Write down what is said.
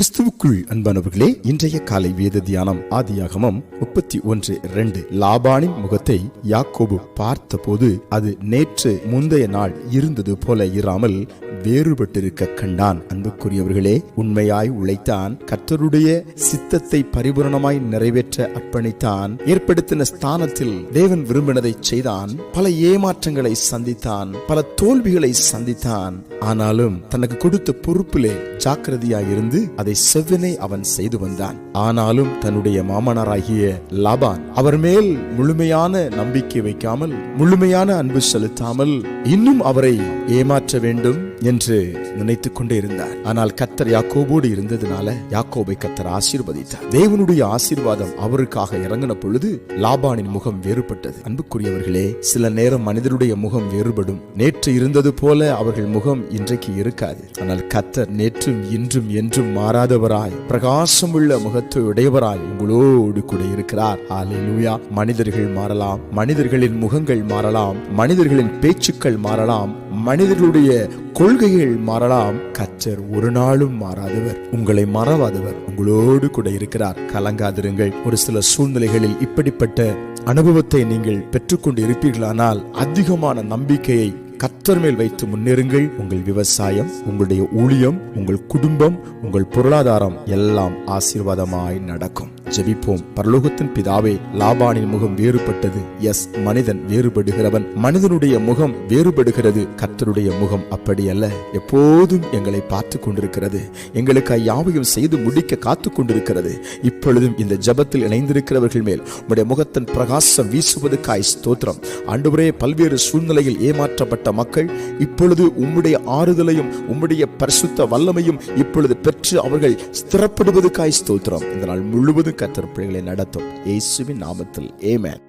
கிறிஸ்துவுக்குள் அன்பானவர்களே இன்றைய காலை வேத தியானம் ஆதியாகமம் முப்பத்தி ஒன்று இரண்டு லாபானின் முகத்தை யாக்கோபு பார்த்தபோது அது நேற்று முந்தைய நாள் இருந்தது போல இராமல் வேறுபட்டிருக்க கண்டான். அன்புக்குரியவர்களே உண்மையாய் உழைத்தான் கர்த்தருடைய சித்தத்தை பரிபூரணமாய் நிறைவேற்ற அர்ப்பணித்தான் ஏற்படுத்தின ஸ்தானத்தில் தேவன் விரும்பினதை செய்தான் பல ஏமாற்றங்களை சந்தித்தான் பல தோல்விகளை சந்தித்தான். ஆனாலும் தனக்கு கொடுத்த பொறுப்பிலே ஜாக்கிரதையாய் இருந்து அதை செவ்வனே அவன் செய்து வந்தான். ஆனாலும் தன்னுடைய மாமனாராகிய லாபான் அவர் மேல் முழுமையான நம்பிக்கை வைக்காமல் முழுமையான அன்பு செலுத்தாமல் இன்னும் அவரை ஏமாற்ற வேண்டும். என்று நினைத்துக் கொண்டே இருந்தார். ஆனால் கத்தர் யாக்கோபோடு இருந்ததுனால யாக்கோபை கத்தர் ஆசீர்வதித்தார். தேவனுடைய ஆசீர்வாதம் அவருக்காக இறங்கின பொழுது லாபானின் முகம் வேறுபட்டது. அன்புக்குரியவர்களே சில நேரம் மனிதருடைய முகம் வேறுபடும். நேற்று இருந்தது போல அவர்கள் முகம் இன்றைக்கு இருக்காது. ஆனால் கத்தர் நேற்றும் இன்றும் என்றும் மாறாதவராய் பிரகாசம் உள்ள முகத்தை உடையவராய் உங்களோடு கூட இருக்கிறார். ஹalleluya. மனிதர்கள் மாறலாம் மனிதர்களின் முகங்கள் மாறலாம் மனிதர்களின் பேச்சுக்கள் மாறலாம் மனிதர்களுடைய கொள்கைகள் மாறலாம். கச்சர் ஒரு நாளும் மாறாதவர். உங்களை மறவாதவர் உங்களோடு கூட இருக்கிறார். கலங்காதிருங்கள். ஒரு சில சூழ்நிலைகளில் இப்படிப்பட்ட அனுபவத்தை நீங்கள் பெற்றுக்கொண்டு இருப்பீர்களானால் அதிகமான நம்பிக்கையை கத்தர் மேல் வைத்து முன்னேறுங்கள். உங்கள் விவசாயம் உங்களுடைய ஊழியம் உங்கள் குடும்பம் உங்கள் பொருளாதாரம் எல்லாம் ஆசீர்வாதமாய் நடக்கும். ஜெபிப்போம். பரலோகத்தின் பிதாவே லாபானின் முகம் வேறுபட்டது. எஸ் மனிதன் வேறுபடுகிறவன். மனிதனுடைய முகம் வேறுபடுகிறது. கர்த்தருடைய முகம் அப்படி அல்ல எப்போதும் எங்களை பார்த்து கொண்டிருக்கிறது. எங்களுக்கு யாவையும் செய்து முடிக்க காத்து கொண்டிருக்கிறது. இப்பொழுதும் இந்த ஜபத்தில் இணைந்திருக்கிறவர்கள் மேல் உடைய முகத்தின் பிரகாசம் வீசுவதற்காய் ஸ்தோத்திரம். ஆண்டவரே பல்வேறு சூழ்நிலையில் ஏமாற்றப்பட்ட மக்கள் இப்பொழுது உம்முடைய ஆறுதலையும் உம்முடைய பரிசுத்த வல்லமையும் இப்பொழுது பெற்று அவர்கள் ஸ்திரப்படுவதற்காய் ஸ்தோத்திரம். இந்த நாள் முழுவதும் கத்தர் பிள்ளைகளை நடத்தும். இயேசுவின் நாமத்தில். ஏமேன்